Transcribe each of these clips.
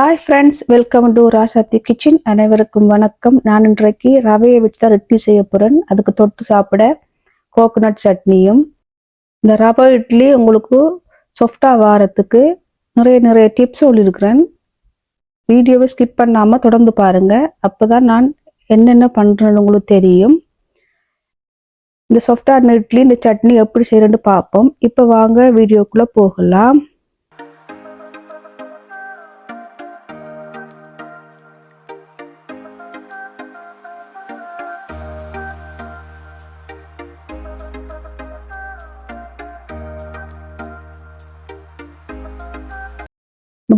Hi friends welcome to Rasathi kitchen அனைவருக்கும் வணக்கம். நான் இன்றைக்கு ரவையை வச்சு தான் இட்லி செய்ய போகிறேன் அதுக்கு தொட்டு சாப்பிட கோகோனட் சட்னியும். இந்த ரவை இட்லி உங்களுக்கு சாஃப்டாக வாரத்துக்கு நிறைய நிறைய டிப்ஸ் சொல்லியிருக்கிறேன். வீடியோவை ஸ்கிப் பண்ணாமல் தொடர்ந்து பாருங்கள் அப்போ தான் நான் என்னென்ன பண்ணுறேன்னு உங்களுக்கு தெரியும். இந்த சாஃப்டான இட்லி இந்த சட்னி எப்படி செய்கிறேன்னு பார்ப்போம். இப்போ வாங்க வீடியோக்குள்ளே போகலாம்.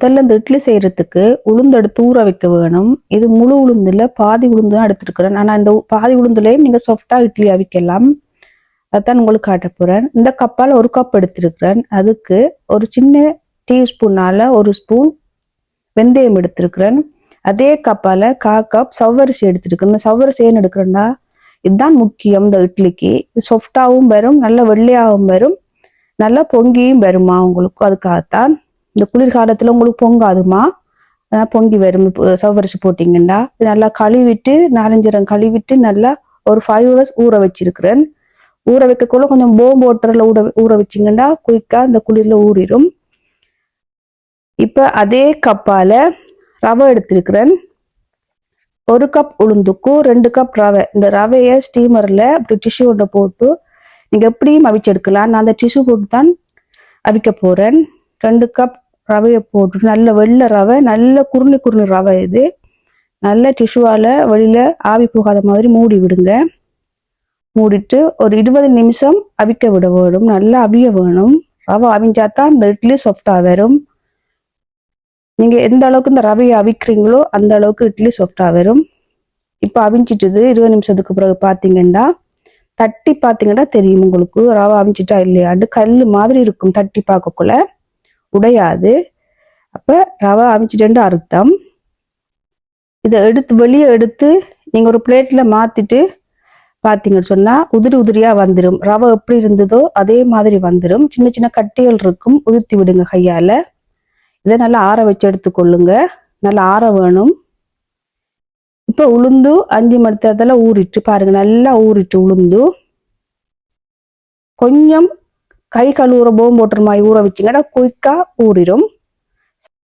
முதல்ல இந்த இட்லி செய்யறதுக்கு உளுந்து எடுத்து ஊற வைக்க வேணும். இது முழு உளுந்துல பாதி உளுந்து தான் எடுத்துருக்குறேன். ஆனால் இந்த பாதி உளுந்துலையும் நீங்கள் சாஃப்டாக இட்லி அவிக்கலாம். அதான் உங்களுக்கு காட்ட போகிறேன் இந்த கப்பால் ஒரு கப் எடுத்திருக்கிறேன். அதுக்கு ஒரு சின்ன டீஸ்பூனால் ஒரு ஸ்பூன் வெந்தயம் எடுத்திருக்கிறேன். அதே கப்பால் கா கப் சவ்வரிசி எடுத்திருக்கேன் இந்த சவ்வரிசி ஏன் எடுக்கிறேன்னா இதுதான் முக்கியம் இந்த இட்லிக்கு. சாஃப்டாகவும் வரும் நல்ல வெள்ளையாகவும் வரும் நல்லா பொங்கியும் வருமா உங்களுக்கு? அதுக்காகத்தான். இந்த குளிர்காலத்துல உங்களுக்கு பொங்காதுமா? அதான் பொங்கி வரும். இப்போ சவ்வரிசி போட்டிங்கன்னா நல்லா கழுவிட்டு நாலஞ்சரம் கழுவிட்டு நல்லா ஒரு ஃபைவ் ஹவர்ஸ் ஊற வச்சிருக்கிறேன். ஊற வைக்கக்குள்ள கொஞ்சம் போம் ஓட்டரில் ஊற ஊற வச்சிங்கன்னா குயிக்காக இந்த குளிரில் ஊறிடும் இப்போ அதே கப்பால் ரவை எடுத்திருக்கிறேன். ஒரு கப் உளுந்துக்கும் ரெண்டு கப் ரவை. இந்த ரவையை ஸ்டீமரில் இப்படி டிஷ்யூ ஒன்று போட்டு நீங்கள் எப்படியும் அவிச்செடுக்கலாம். நான் அந்த டிஷ்யூ போட்டு தான் அவிக்க போகிறேன் ரெண்டு கப் ரவையை போட்டு நல்ல வெள்ளை ரவை நல்ல குருணி குருணி ரவை இது. நல்ல டிஷ்யூவால் வெளியில் ஆவி போகாத மாதிரி மூடி விடுங்க. மூடிட்டு ஒரு இருபது நிமிஷம் அவிக்க விட வேணும் நல்லா அவிய வேணும். ரவை அவிஞ்சா தான் இந்த இட்லி சாஃப்டாக வரும். நீங்கள் எந்த அளவுக்கு இந்த ரவையை அவிக்கிறீங்களோ அந்த அளவுக்கு இட்லி சாஃப்டாக வரும். இப்போ அவிஞ்சிட்டுது இருபது நிமிஷத்துக்கு பிறகு பார்த்தீங்கன்னா தட்டி பார்த்தீங்கன்னா தெரியும் உங்களுக்கு. ரவை அவிஞ்சிட்டா இல்லையாண்டு கல் மாதிரி இருக்கும் தட்டி பார்க்கக்குள்ள. உடையாது. அப்போ ரவை அவிச்சிட்டேன்னு அர்த்தம். இதை எடுத்து வெளியே எடுத்து நீங்கள் ஒரு பிளேட்டில் மாற்றிட்டு பார்த்தீங்கன்னு சொன்னால் உதிரி உதிரியாக வந்துடும் ரவை எப்படி இருந்ததோ அதே மாதிரி வந்துடும் சின்ன சின்ன கட்டிகள் இருக்கும். உதிர்த்தி விடுங்க கையால். இதை நல்லா ஆற வச்சு எடுத்துக்கொள்ளுங்க. நல்லா ஆற வேணும். இப்போ உளுந்து அஞ்சு மணி நேரத்தில் ஊறிட்டு பாருங்கள் நல்லா ஊறிட்டு உளுந்து. கொஞ்சம் கை கழுவுற போம் போட்டுற மாதிரி ஊற வச்சிங்கன்னா குயிக்காக ஊறிடும்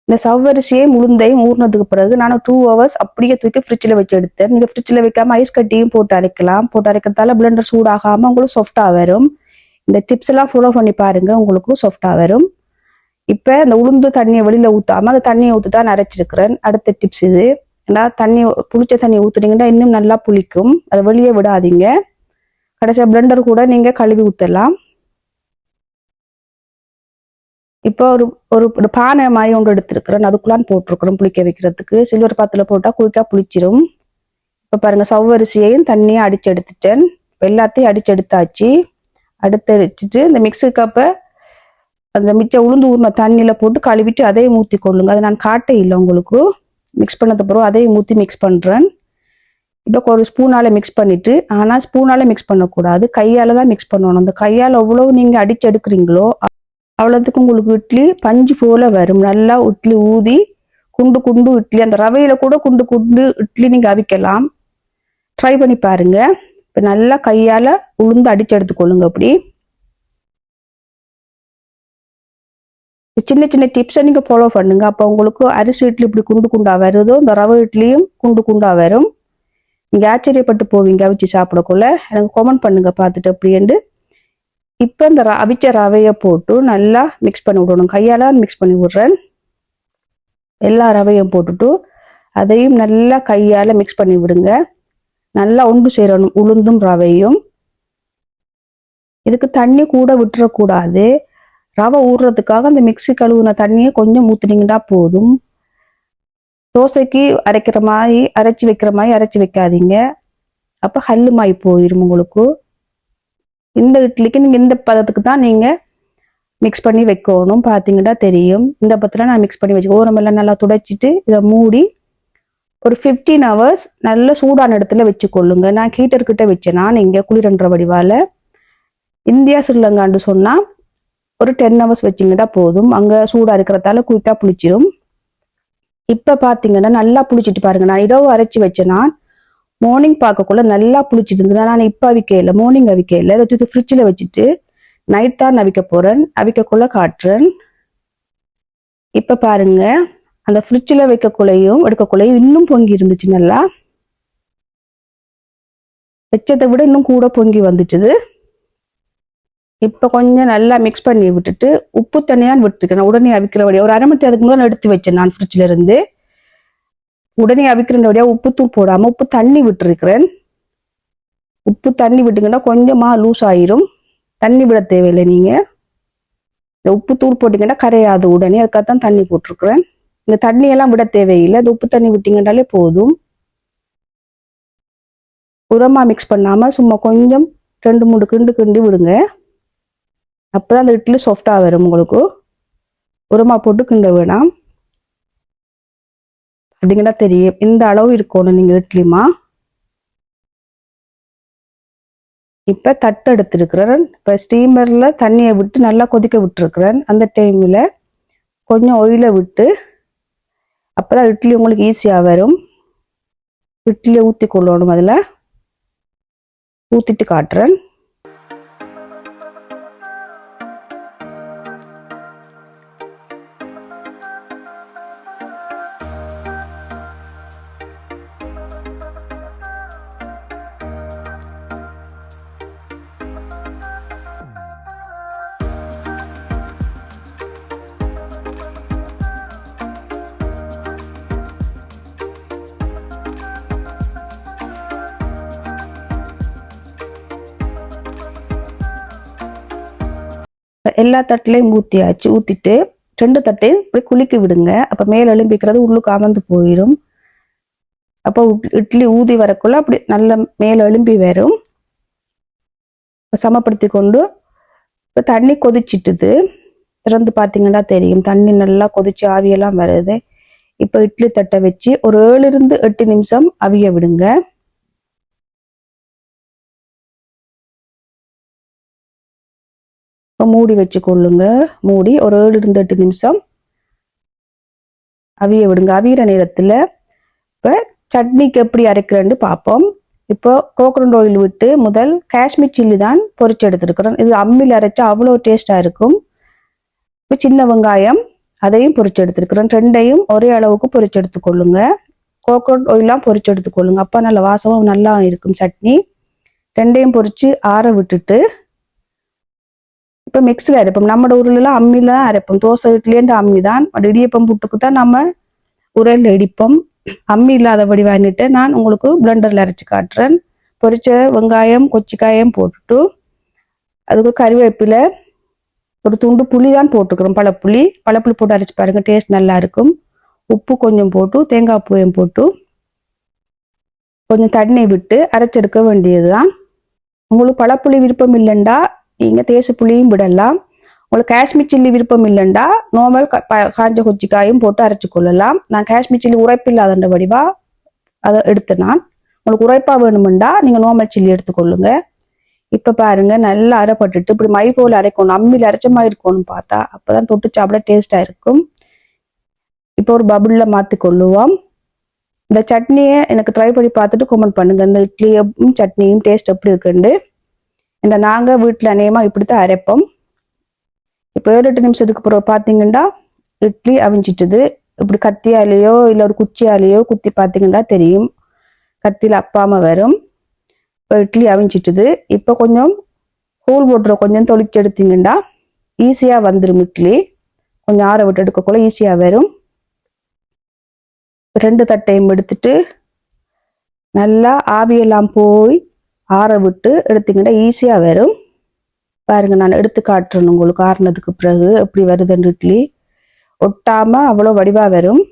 இந்த சவ்வரிசியை முழுந்தையும் ஊறினதுக்கு பிறகு நான் டூ ஹவர்ஸ் அப்படியே தூக்கி ஃப்ரிட்ஜில் வச்சு எடுத்தேன். நீங்கள் ஃப்ரிட்ஜில் வைக்காம ஐஸ் கட்டியும் போட்டு அரைக்கலாம். போட்டு அரைக்கிறதால பிளெண்டர் சூடாகாமல் உங்களுக்கு சாஃப்டாக வரும். இந்த டிப்ஸ் எல்லாம் ஃபாலோ பண்ணி பாருங்கள் உங்களுக்கு சாஃப்டாக வரும். இப்போ இந்த உளுந்து தண்ணியை வெளியில் ஊற்றாம அந்த தண்ணியை ஊற்றி தான் அரைச்சிருக்கிறேன் அடுத்த டிப்ஸ் இது. ஏன்னா தண்ணி புளிச்ச தண்ணி ஊற்றுனீங்கன்னா இன்னும் நல்லா புளிக்கும். அதை வெளியே விடாதீங்க. கடைசியாக பிளெண்டர் கூட நீங்கள் கழுவி ஊற்றலாம் இப்போ ஒரு ஒரு பானை மாதிரி ஒன்று எடுத்துருக்கிறேன் அதுக்குள்ளான் போட்டிருக்கிறோம் புளிக்க வைக்கிறதுக்கு. சில்வர் பாத்தில் போட்டால் குயிக்காக புளிச்சிரும். இப்போ பாருங்கள் சவ்வரிசியையும் தண்ணியை அடித்து எடுத்துட்டேன். இப்போ எல்லாத்தையும் அடித்து எடுத்தாச்சு. அடுத்து அடிச்சுட்டு இந்த மிக்சி கப்பை அந்த மிச்சம் உளுந்து ஊறின தண்ணியில் போட்டு கழுவிட்டு அதையும் ஊற்றி கொள்ளுங்க. அதை நான் காட்டே இல்லை உங்களுக்கு. மிக்ஸ் பண்ணது பிறகு அதையும் ஊற்றி மிக்ஸ் பண்ணுறேன் இப்போ ஒரு ஸ்பூனால் மிக்ஸ் பண்ணிவிட்டு ஆனால் ஸ்பூனால் மிக்ஸ் பண்ணக்கூடாது. கையால் தான் மிக்ஸ் பண்ணணும். அந்த கையால் எவ்வளோ நீங்கள் அடித்து எடுக்கிறீங்களோ அவ்வளோத்துக்கு உங்களுக்கு இட்லி பஞ்சு போல வரும். நல்லா இட்லி ஊதி குண்டு குண்டு இட்லி. அந்த ரவையில் கூட குண்டு குண்டு இட்லி நீங்கள் அவிக்கலாம். ட்ரை பண்ணி பாருங்க. இப்போ நல்லா கையால் உளுந்து அடித்து எடுத்துக்கொள்ளுங்க அப்படி. சின்ன சின்ன டிப்ஸை நீங்கள் ஃபாலோ பண்ணுங்க. அப்போ உங்களுக்கு அரிசி இட்லி இப்படி குண்டு குண்டாக வருதோ இந்த ரவை இட்லியும் குண்டு குண்டாக வரும். நீங்கள் ஆச்சரியப்பட்டு போவீங்க அவிச்சு சாப்பிடக்குள்ள. எனக்கு கமெண்ட் பண்ணுங்கள் பார்த்துட்டு அப்படின்ட்டு இப்போ இந்த அவிச்ச ரவையை போட்டு நல்லா மிக்ஸ் பண்ணி விடணும். கையால் மிக்ஸ் பண்ணி விடுறேன். எல்லா ரவையும் போட்டுட்டு அதையும் நல்லா கையால் மிக்ஸ் பண்ணி விடுங்க. நல்லா ஒன்று சேரணும் உளுந்தும் ரவையும். இதுக்கு தண்ணி கூட விட்டுறக்கூடாது ரவை ஊறுறதுக்காக அந்த மிக்ஸி கழுவுன தண்ணியை கொஞ்சம் ஊற்றுனீங்கன்னா போதும். தோசைக்கு அரைக்கிற மாதிரி அரைச்சி வைக்கிற மாதிரி அரைச்சி வைக்காதீங்க. அப்போ ஹல்லுமாய் போயிடும் உங்களுக்கு. இந்த இட்லிக்கு நீங்கள் இந்த பதத்துக்கு தான் நீங்கள் மிக்ஸ் பண்ணி வைக்கணும். பார்த்தீங்கன்னா தெரியும். இந்த பதத்தில் நான் மிக்ஸ் பண்ணி வச்சு ஓரமெல்லாம் நல்லா துடைச்சிட்டு இதை மூடி ஒரு ஃபிஃப்டீன் ஹவர்ஸ் நல்ல சூடான இடத்துல வச்சுக்கொள்ளுங்க. நான் ஹீட்டர்கிட்ட வச்சேன்னா நீங்கள் குளிரன்ற வடிவால். இந்தியா ஸ்ரீலங்கான்னு சொன்னால் ஒரு டென் ஹவர்ஸ் வச்சிங்கன்னா போதும். அங்கே சூடாக இருக்கிறதால குயிக்காக புளிச்சிடும் இப்போ பார்த்தீங்கன்னா நல்லா புளிச்சிட்டு பாருங்க. நான் இரவு அரைச்சி வச்சேன்னா மார்னிங் பார்க்கக்குள்ள நல்லா புளிச்சிட்டு இருந்தது. நான் இப்போ அவிக்கையில மார்னிங் அவிக்கையில் இதை தூக்கி ஃப்ரிட்ஜில் வச்சுட்டு நைட் தான் அவிக்க போகிறேன் அவிக்கக்குள்ள காட்டுறேன். இப்போ பாருங்க. அந்த ஃப்ரிட்ஜில் வைக்கக்குள்ளையும் எடுக்கக்குள்ளையும் இன்னும் பொங்கி இருந்துச்சு நல்லா. வச்சதை விட இன்னும் கூட பொங்கி வந்துச்சுது இப்போ கொஞ்சம் நல்லா மிக்ஸ் பண்ணி விட்டுட்டு உப்பு தண்ணியான் விட்டுருக்கேன். உடனே அவிக்கிற வழியா ஒரு அரை மணி அதுக்கு முதல் எடுத்து வச்சேன் நான் ஃப்ரிட்ஜில் இருந்து. உடனே அவிக்கிறேன் வழியா உப்பு தூள் போடாமல் உப்பு தண்ணி விட்டுருக்கிறேன். உப்பு தண்ணி விட்டுங்கன்னா கொஞ்சமாக லூஸ் ஆயிரும். தண்ணி விட தேவையில்லை நீங்கள் இந்த உப்பு தூள் போட்டிங்கன்னா கரையாது உடனே அதுக்காக தான் தண்ணி போட்டிருக்கிறேன். இந்த தண்ணியெல்லாம் விட தேவையில்லை. இந்த உப்பு தண்ணி விட்டீங்கன்னாலே போதும். உரமாக மிக்ஸ் பண்ணாமல் சும்மா கொஞ்சம் ரெண்டு மூணு கிண்டு கிண்டி விடுங்க. அப்பதான் அந்த இட்லி சாஃப்டாக வரும் உங்களுக்கு. உரமா போட்டு கிண்ட வேணாம். பார்த்தீங்கன்னா தெரியும். இந்த அளவு இருக்கணும் நீங்கள் இட்லிமா இப்போ தட்டு எடுத்துருக்கிறேன். இப்போ ஸ்டீமரில் தண்ணியை விட்டு நல்லா கொதிக்க விட்டுருக்குறேன். அந்த டைமில் கொஞ்சம் ஒயிலை விட்டு அப்போ தான் இட்லி உங்களுக்கு ஈஸியாக வரும். இட்லியை ஊற்றி கொள்ளணும் அதில். ஊற்றிட்டு காட்டுறேன். எல்லா தட்டுலையும் ஊற்றியாச்சு ஊற்றிட்டு ரெண்டு தட்டையும் இப்படி குலுக்கி விடுங்க. அப்போ மேலே எழும்பிக்கிறது உள்ளுக்கு அமர்ந்து போயிடும் அப்போ இட்லி ஊதி வரக்குள்ள அப்படி நல்ல மேலே எழும்பி வரும். சமப்படுத்தி கொண்டு இப்போ தண்ணி கொதிச்சிட்டுது. திறந்து பார்த்தீங்கன்னா தெரியும். தண்ணி நல்லா கொதிச்சு ஆவியெல்லாம் வருது. இப்போ இட்லி தட்டை வச்சு ஒரு ஏழுலிருந்து எட்டு நிமிஷம் அவிய விடுங்க. இப்போ மூடி வச்சு கொள்ளுங்க மூடி ஒரு ஏழு இருந்து எட்டு நிமிஷம். அவிய விடுங்க. அவியிற நேரத்தில் இப்போ சட்னிக்கு எப்படி அரைக்கிறேன்னு பார்ப்போம். இப்போ கோக்கரண்ட் ஆயில் விட்டு முதல் காஷ்மீர் சில்லி தான் பொரிச்சு எடுத்துருக்குறோம். இது அம்மியில் அரைச்சா அவ்வளோ டேஸ்டாக இருக்கும். இப்போ சின்ன வெங்காயம் அதையும் பொரிச்சு எடுத்துருக்குறோம். ரெண்டையும் ஒரே அளவுக்கு பொரிச்சு எடுத்துக்கொள்ளுங்க. கோக்கரண்ட் ஆயிலாம் பொரிச்சு எடுத்துக்கொள்ளுங்க. அப்போ நல்ல வாசமும் நல்லா இருக்கும் சட்னி. ரெண்டையும் பொறிச்சு ஆற விட்டுட்டு இப்போ மிக்சியில் அரைப்போம். நம்ம ஊர்லலாம் அம்மியில் தான் அரைப்போம். தோசை இட்லின்ற அம்மி தான். இடியப்பம் புட்டுக்கு தான் நம்ம உரையில் இடிப்போம். அம்மி இல்லாதபடி வாங்கிட்டு நான் உங்களுக்கு பிளெண்டரில் அரைச்சி காட்டுறேன். பொரிச்ச வெங்காயம் கொச்சிக்காயம் போட்டுட்டு அதுக்கு கறிவேப்பிலை ஒரு துண்டு புளி தான் போட்டுக்கிறோம். பழப்புளி. பழப்புளி போட்டு அரைச்சி பாருங்க டேஸ்ட் நல்லா இருக்கும். உப்பு கொஞ்சம் போட்டு தேங்காய் பூவையும் போட்டு கொஞ்சம் தண்ணி விட்டு அரைச்செடுக்க வேண்டியது தான் உங்களுக்கு பழப்புளி விருப்பம் இல்லைண்டா நீங்கள் தேசப்புளியும் விடலாம். உங்களுக்கு காஷ்மீர் சில்லி விருப்பம் இல்லைண்டா நார்மல் காஞ்ச கொச்சிக்காயும் போட்டு அரைச்சி கொள்ளலாம். நான் காஷ்மீர் சில்லி உரைப்பில்லாதன்ற வடிவா அதை எடுத்து நான் உங்களுக்கு உரைப்பா வேணுமெண்டா நீங்கள் நார்மல் சில்லி எடுத்துக்கொள்ளுங்க இப்போ பாருங்க நல்லா அரைப்பட்டுட்டு இப்படி மை போல் அரைக்கணும் அம்மியில் அரைச்ச மாதிரி இருக்கணும்னு பார்த்தா அப்பதான் தொட்டு சாப்பிட டேஸ்டாக இருக்கும். இப்போ ஒரு பபுளில் மாற்றி கொள்ளுவோம். இந்த சட்னியை எனக்கு ட்ரை பண்ணி பார்த்துட்டு கமெண்ட் பண்ணுங்க. இந்த இட்லியும் சட்னியும் டேஸ்ட் எப்படி இருக்குன்னு இந்த நாங்கள் வீட்டில் அநேகமாக இப்படி தான் அரைப்போம். இப்போ ஏழு எட்டு நிமிஷத்துக்கு அப்புறம் பார்த்தீங்கன்னா இட்லி அவிஞ்சிட்டுது. இப்படி கத்தியாலேயோ இல்லை ஒரு குச்சியாலேயோ குத்தி பார்த்தீங்கன்னா தெரியும். கத்தியில் அப்பாமல் வரும். இப்போ இட்லி அவிஞ்சிட்டுது. இப்போ கொஞ்சம் கூழ் போட்டுற கொஞ்சம் தொளிச்சு எடுத்தீங்கன்னா ஈஸியாக வந்துடும் இட்லி. கொஞ்சம் ஆற விட்டு எடுக்கக்குள்ள ஈஸியாக வரும். ரெண்டு தட்டையும் எடுத்துட்டு நல்லா ஆவியெல்லாம் போய் ஆற விட்டு எடுத்தீங்கன்னா ஈஸியாக வரும். பாருங்கள் நான் எடுத்து காட்டுறேன் உங்களுக்கு. ஆறுனதுக்கு பிறகு எப்படி வருதுன்னு இட்லி. ஒட்டாமல் அவ்வளோ வடிவாக வரும்.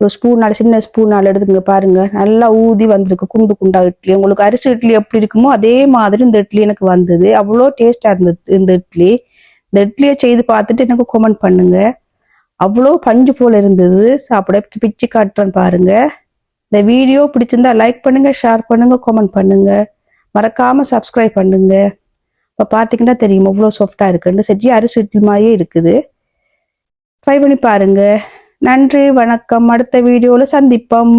ஒரு ஸ்பூனால் சின்ன ஸ்பூனால் எடுத்துங்க பாருங்க. நல்லா ஊதி வந்திருக்கு குண்டு குண்டா இட்லி. உங்களுக்கு அரிசி இட்லி எப்படி இருக்குமோ அதே மாதிரி இந்த இட்லி எனக்கு வந்தது. அவ்வளோ டேஸ்ட்டாக இருந்தது இந்த இட்லி. இந்த இட்லியை செய்து பார்த்துட்டு எனக்கு கமெண்ட் பண்ணுங்க. அவ்வளோ பஞ்சு போல இருந்தது. சாப்பிட பிச்சு காட்டுறேன் பாருங்கள் இந்த வீடியோ பிடிச்சிருந்தா லைக் பண்ணுங்க ஷேர் பண்ணுங்க கமெண்ட் பண்ணுங்க. மறக்காம சப்ஸ்கிரைப் பண்ணுங்க. இப்போ பார்த்தீங்கன்னா தெரியும் எவ்வளோ சாஃப்டாக இருக்குன்னு. செஞ்சு அரிசி இட்லி மாதிரியே இருக்குது. ட்ரை பண்ணி பாருங்க. நன்றி வணக்கம். அடுத்த வீடியோவில் சந்திப்போம்.